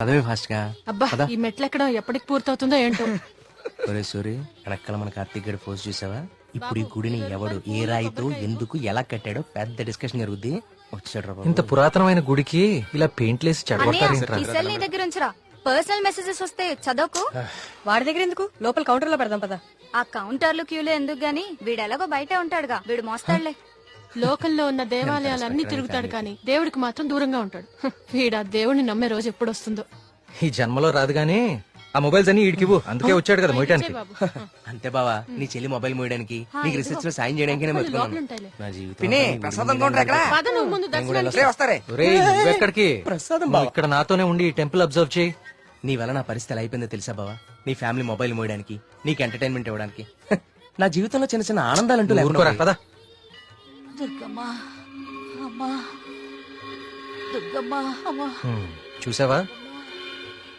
పదవి ఫాస్ట్గా అబ్బా ఈ మెట్లెక్కడం ఎప్పటికి పూర్తవుతుందో ఏంటో. ఒరే సూరి వెనకాల మన కార్తీక్ గడి పోస్ట్ చూసావా? ఇప్పుడు ఈ గుడిని ఎవడు ఏ రాయితో ఎందుకు ఎలా కట్టాడో పెద్ద డిస్కషన్ జరుగుద్ది. వచ్చాడు. ఇంత పురాతనమైన గుడికి ఇలా పెయింట్లేసి చెడగొట్టారు ఈ సెల్ నీ దగ్గర ఉంచరా. పర్సనల్ మెసేజెస్ వస్తే చదవకు. వాడి దగ్గర ఎందుకు? లోపల కౌంటర్లో పెడదాం పదా. ఆ కౌంటర్లు క్యూలు ఎందుకు గాని? వీడు ఎలాగో బయటే ఉంటాడుగా. వీడు మోస్తాడులే. లోకల్లో ఉన్న దేవాలయాలన్నీ తిరుగుతాడు కానీ దేవుడికి మాత్రం దూరంగా ఉంటాడు. వీడా దేవుడిని నమ్మే రోజు ఎప్పుడు వస్తుందో. ఈ జన్మలో రాదు గానీ ఆ మొబైల్స్ అన్ని ఇడికివు అందుకే వచ్చాడు కదా మొయటానికి అంతే బావా నీ చెల్లి మొబైల్ మోయడానికి నీకు రీసెర్చ్లో సాయం చేయడానికి ఇక్కడే వస్తారే ఒరేయ్, నువ్వెక్కడికి ప్రసాదం నువ్వు ఇక్కడ నాతోనే ఉండి ఈ టెంపుల్ అబ్జర్వ్ చేయి. నీ వల్ల నా పరిస్థితి ఎలా అయిపోయిందో తెలుసా బావా? నీ ఫ్యామిలీ మొబైల్ మోయడానికి నీకు ఎంటర్టైన్మెంట్ ఇవ్వడానికి. నా జీవితంలో చిన్న చిన్న ఊరుకోరా లేకుండా పదా. దుర్గమ్మా అమ్మా దుర్గమ్మా అమ్మా. చూసావా?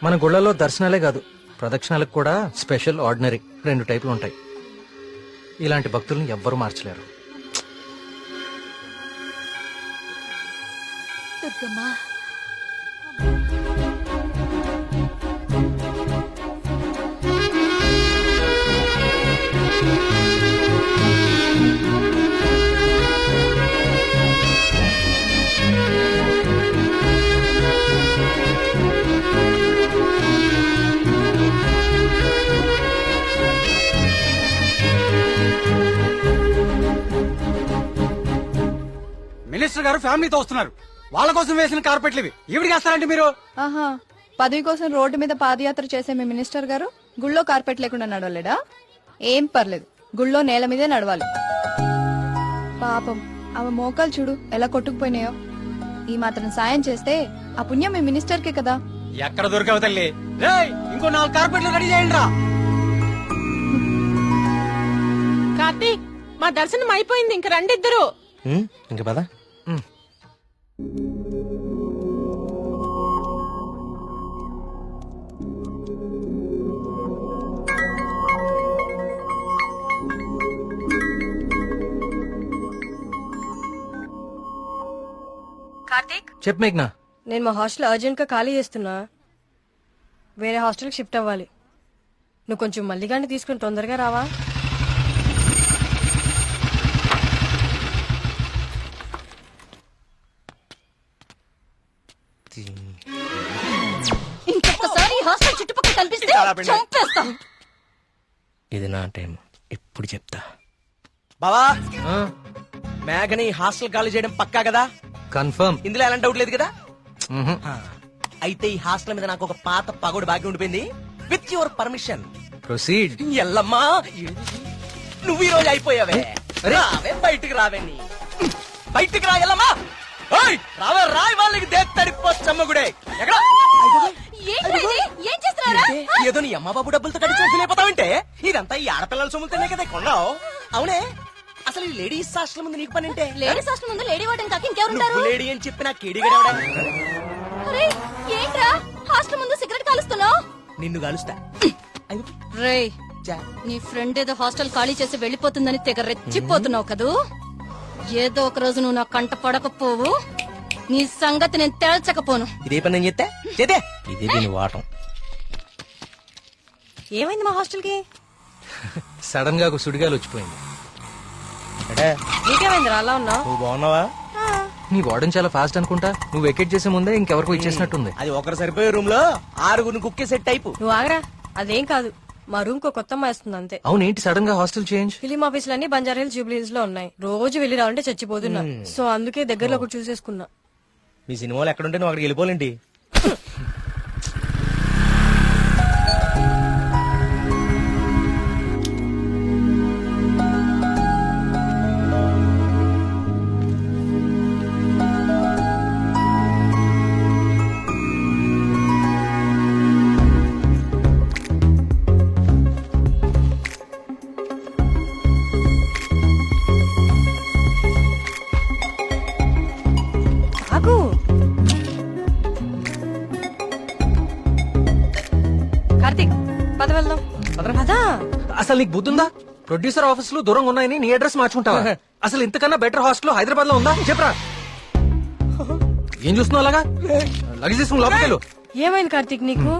మన గుళ్ళలో దర్శనాలే కాదు ప్రదక్షిణాలకు కూడా స్పెషల్ ఆర్డినరీ రెండు టైపులు ఉంటాయి. ఇలాంటి భక్తుల్ని ఎవ్వరూ మార్చలేరు. దుర్గమ్మా మినిస్టర్ గారు ఫ్యామిలీతో వస్తున్నారు. వాళ్ళ కోసం వేసిన కార్పెట్లు ఇవి. ఈవిడికి వేస్తారంటే మీరు? ఆహా పదవి కోసం రోడ్డు మీద పాదయాత్ర చేసే మీ మినిస్టర్ గారు గుళ్ళో కార్పెట్ లేకుండా నడవలేడా? ఏం పర్లేదు గుళ్ళో నేల మీదే నడవాలి. పాపం ఆమె మోకాలు చూడు ఎలా కొట్టుకుపోయినాయో. ఈ మాత్రం సాయం చేస్తే ఆ పుణ్యం మీ మినిస్టర్ కే కదా. ఎక్కడ దొరకవు తల్లి? రేయ్ ఇంకో నాలుగు కార్పెట్లు రెడీ చేయండి రా కార్తీక్ మా దర్శనం అయిపోయింది. ఇంక రండి ఇద్దరు ఉమ్, ఇంక పదా. చెప్పు మేఘ్నా. నేను మా హాస్టల్ అర్జెంట్గా ఖాళీ చేస్తున్నా. వేరే హాస్టల్కి షిఫ్ట్ అవ్వాలి. నువ్వు కొంచెం మల్లిగాన్ని తీసుకుని తొందరగా రావా? ఇంకొకసారి ఈ హాస్టల్ చుట్టుపక్కల కనిపిస్తే చంపేస్తా. ఇది నా టైం ఇప్పుడు చెప్తా. బావా! మేఘని హాస్టల్ ఖాళీ చేయడం పక్కా కదా? కన్ఫర్మ్. ఇందులో ఎలాంటి డౌట్ లేదు కదా. అయితే ఈ హాస్టల్ మీద నాకు ఒక పాత పగోడు బాకీ ఉండిపోయింది. విత్ యువర్ పర్మిషన్ ప్రొసీడ్ ఎల్లమ్మా నువ్వు ఈ రోజు అయిపోయావే. రావే బయటికి రావే నీ. బయటికి రా ఎల్లమ్మా. ఓయ్, రావే రాయ్ వాళ్ళకి దేత్తడిపోచ్చమ్మ గుడే ఎక్కడ? ఏదో నీ అమ్మ బాబు డబ్బులతో కట్టి చూసిలేకపోతావంటే ఇదంతా ఈ ఆడపిల్లల సొమ్ములతోనే కదా కొన్నావు అవునే? అసలు ఈ లేడీస్ హాస్టల్ ముందు నీకు పని అంటే లేడీస్ హాస్టల్ ముందు లేడీ వార్డెన్ కాక ఇంకెవరుంటారు నువ్వు లేడీ అని చెప్పి నా కేడిగడవడా అరే ఏంట్రా? హాస్టల్ ముందు సిగరెట్ కాలుస్తున్నావు? నిన్ను కలుస్తా. చా. నీ ఫ్రెండ్ ఏదో హాస్టల్ ఖాళీ చేసి వెళ్ళిపోతుందని తెగ రెచ్చిపోతున్నావు కదూ? ఏదో ఒక రోజు నువ్వు నా కంట పడకపోవు. నీ సంగతి నేను తేల్చకపోను. ఇదే పని నేను చెప్తే చేతే ఇదే దీని వాటం. ఏమైంది మా హాస్టల్కి సడన్ గా ఒక సుడిగాలు వచ్చిపోయింది. అలా ఉన్నావు? నువ్వు బాగున్నావా? నీ వార్డెన్ చాలా ఫాస్ట్ అనుకుంటా. నువ్వు వెకేట్ చేసే ముందే ఇంకెవరికో ఇచ్చేసినట్టుంది. అది ఒకరు సరిపోయే రూమ్లో ఆరుగురిని కుక్కే సెట్ టైపు. నువ్వు ఆగరా? అదేం కాదు. మా రూమ్ కో కొత్త అమ్మాయి వస్తుంది అంతే. అవునేంటి సడన్గా hostel change film Banjara Hills Jubilee హిల్స్లో ఉన్నాయి. రోజు వెళ్ళి రావాలంటే చచ్చిపోతున్నా. సో అందుకే దగ్గరలో ఒకటి చూసేసుకున్నా. మీ సినిమాలు ఎక్కడుంటే నువ్వు అక్కడికి వెళ్ళిపోలేండి కార్తీక్ పద వెళ్దాం. పదా. అసలు నీకు బుద్ధుందా? ప్రొడ్యూసర్ ఆఫీస్లో దూరంగా ఉన్నాయని నీ అడ్రస్ మార్చుకుంటావా? అసలు ఇంతకన్నా బెటర్ హాస్టల్ హైదరాబాద్లో ఉందా? చెప్పరా. ఏం చూస్తున్నావు అలాగా? లగేజ్ తీసుకుని లోపలికి ఏమైంది కార్తీక్ నీకు?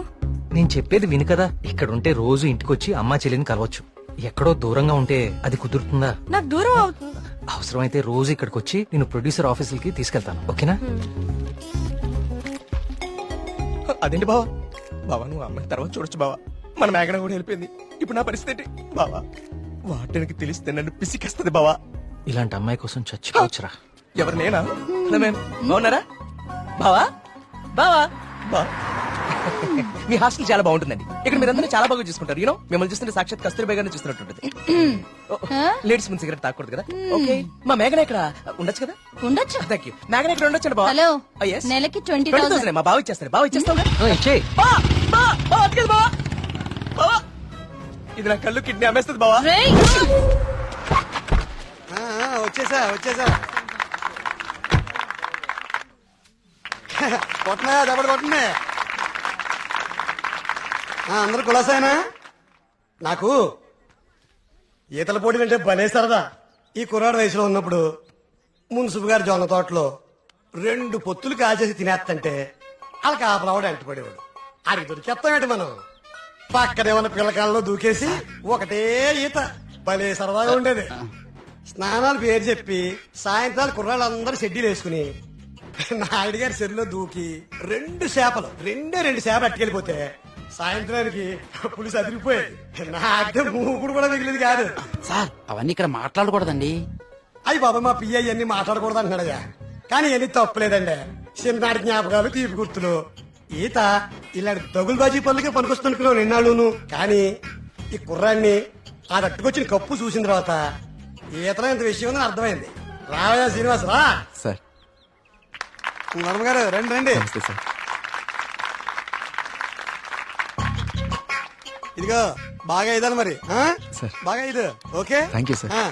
నేను చెప్పేది విను కదా. ఇక్కడ ఉంటే రోజు ఇంటికి వచ్చి అమ్మా చెల్లిని కలవచ్చు. ఎక్కడో దూరంగా ఉంటే అది కుదురుతుందా? నాకు దూరం అవుతుంది. అవసరమైతే రోజు ఇక్కడికి వచ్చి నేను ప్రొడ్యూసర్ ఆఫీసులకి తీసుకెళ్తాను. ఓకేనా? అదేంటి బావా? బావా నువ్వు అమ్మాయి తర్వాత చూడొచ్చు బావా. మన మేఘన కూడా వెళ్ళిపోయింది. ఇప్పుడు నా పరిస్థితి ఏంటి? బావా వాటికి తెలిస్తే నన్ను పిసికేస్తుంది బావా. ఇలాంటి అమ్మాయి కోసం చచ్చిపోవచ్చురా. ఎవరు నేనా? బావా? బావా? బా. మీ హాస్టల్ చాలా బాగుంటుందండి. ఇక్కడ మీరందరూ చాలా బాగా చూసుకుంటారు. యూనో మిమ్మల్ని చూస్తుంటే సాక్షాత్ కస్తూరిబాయ్ గారిని చూస్తున్నట్టుంటది. లేడీస్ ముందు సిగరెట్ తాకూడదు కదా? ఓకే. మా మేఘన ఇక్కడ ఉండొచ్చు కదా? ఉండొచ్చు. థ్యాంక్ యూ మేఘన ఇక్కడ ఉండొచ్చు బావా? హలో. Yes. నెలకి ట్వంటీ 20,000 మా బావ ఇచ్చేస్తాడు. బావ ఇచ్చేస్తావు ఆ, బావా? బావా? ఇది నా కళ్ళు కిడ్నీ అమ్మేస్తుంది బావా. వచ్చేసా వచ్చేసా. కొట్టనా దెబ్బడు కొట్టనే అందరు కులాసాయనా నాకు ఈతల పోటీలు అంటే భలే సరదా. ఈ కుర్రాడు వయసులో ఉన్నప్పుడు మున్సిపు గారి జొన్న తోటలో రెండు పొత్తులు కాల్చేసి తినేస్తంటే వాళ్ళకి ఆపలవాడు ఎంటపడేవాడు ఆడికి దొరికేస్తామేంటి మనం? పక్కనే ఉన్న పిల్లకాలలో దూకేసి ఒకటే ఈత. భలే సరదాగా ఉండేది. స్నానాలు పేరు చెప్పి సాయంత్రాలు కుర్రాళ్ళందరూ షెడ్యూల్ వేసుకుని నాయుడు గారి చెరువులో దూకి రెండు చేపలు రెండే రెండు చేపలు అట్టుకెళ్ళిపోతే సాయంత్రానికి పులిసి అదిరిపోయేది నాకే మూకుడు కూడా మిగిలింది కాదు. సార్ అవన్నీ ఇక్కడ మాట్లాడకూడదండి. అయ్యి బాబా మా పియ్య ఇవన్నీ మాట్లాడకూడదు అంటున్నాడయ్యా. కానీ ఇవన్నీ తప్పులేదండి. చిన్ననాటి జ్ఞాపకాలు తీపి గుర్తులు ఈత ఇలాంటి దగులుబాజీ పనులకే పనికొస్తున్నాను నిన్నాళ్ళును. కానీ ఈ కుర్రాన్ని ఆ తట్టుకొచ్చిన కప్పు చూసిన తర్వాత ఈతలో ఇంత విషయం ఉందని అర్థమైంది. రావయ్యా శ్రీనివాస్ రా. సార్. వర్మ గారు రండి రండి. సార్. ఇదిగో బాగా ఇదాలి మరి ఆ? సార్. బాగా ఇది ఓకే? You, sir. ఆ.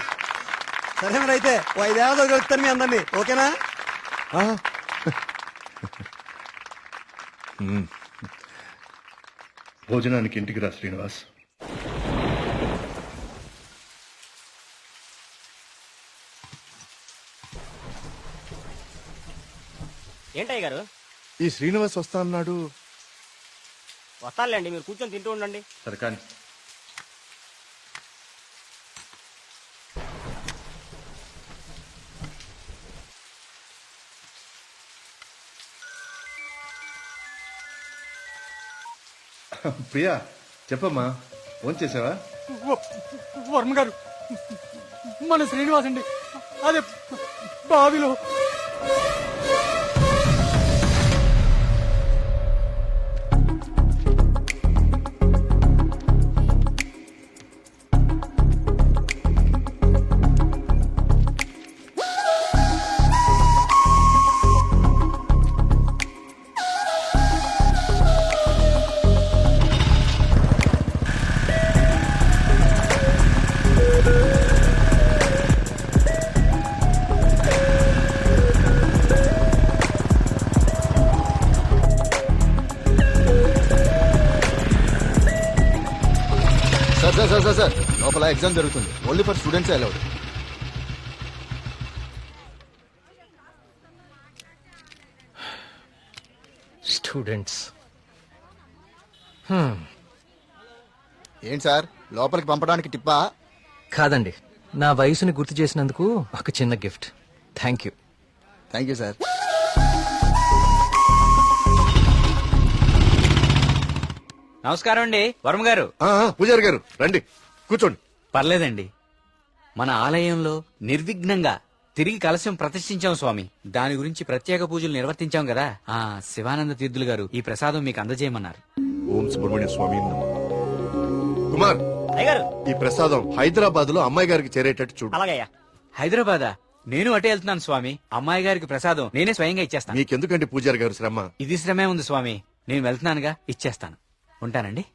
సరే మరి అయితే ఓ ఐదేళ్ళ దొరుకుతాను మీ అందరినీ ఓకేనా? భోజనానికి ఇంటికి రా శ్రీనివాస్. ఏంటయ్య గారు? ఈ శ్రీనివాస్ వస్తా అన్నాడు. వస్తానులేండి మీరు కూర్చొని తింటూ ఉండండి. సరే కానీ ప్రియా చెప్పమ్మా ఫోన్ చేసావా వర్మ గారు మన శ్రీనివాస్ అండి అదే బావిలో sir sir sir sir sir. లోపల ఎగ్జామ్ జరుగుతుంది. Only for students allowed students. ఏంటి సార్? లోపలికి పంపడానికి టిప్పా? కాదండి. నా వయసుని గుర్తు చేసినందుకు ఒక చిన్న gift. Thank you. Thank you sir. నమస్కారం అండి వర్మ గారు. పూజారి గారు రండి కూర్చోండి. పర్లేదండి. మన ఆలయంలో నిర్విఘ్నంగా తిరిగి కలశం ప్రతిష్ఠించాం స్వామి. దాని గురించి ప్రత్యేక పూజలు నిర్వర్తించాం కదా. ఆ శివానంద తీర్థులు గారు ఈ ప్రసాదం మీకు అందజేయమన్నారు. ఓం సుబ్రహ్మణ్య స్వామి నమః. కుమార్ అయ్యగారు. ఈ ప్రసాదం హైదరాబాద్లో అమ్మాయి గారికి చేరేటట్టు చూడు. అలాగయ్యా. హైదరాబాదా? నేను అటే వెళ్తున్నాను స్వామి. అమ్మాయి గారికి ప్రసాదం నేనే స్వయంగా ఇచ్చేస్తాను. మీకెందుకండి పూజారి గారు శ్రమ? ఇది శ్రమే ఉంది స్వామి. నేను వెళ్తున్నానుగా ఇచ్చేస్తాను. ఉంటానండి.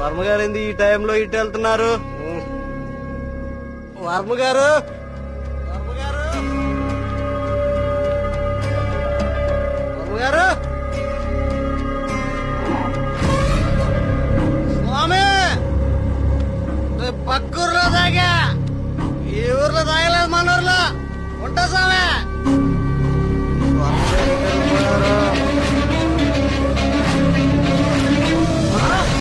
వర్మగారేంది ఈ టైంలో ఇటు వెళ్తున్నారు? వర్మగారు? వర్మగారు? వర్మగారు?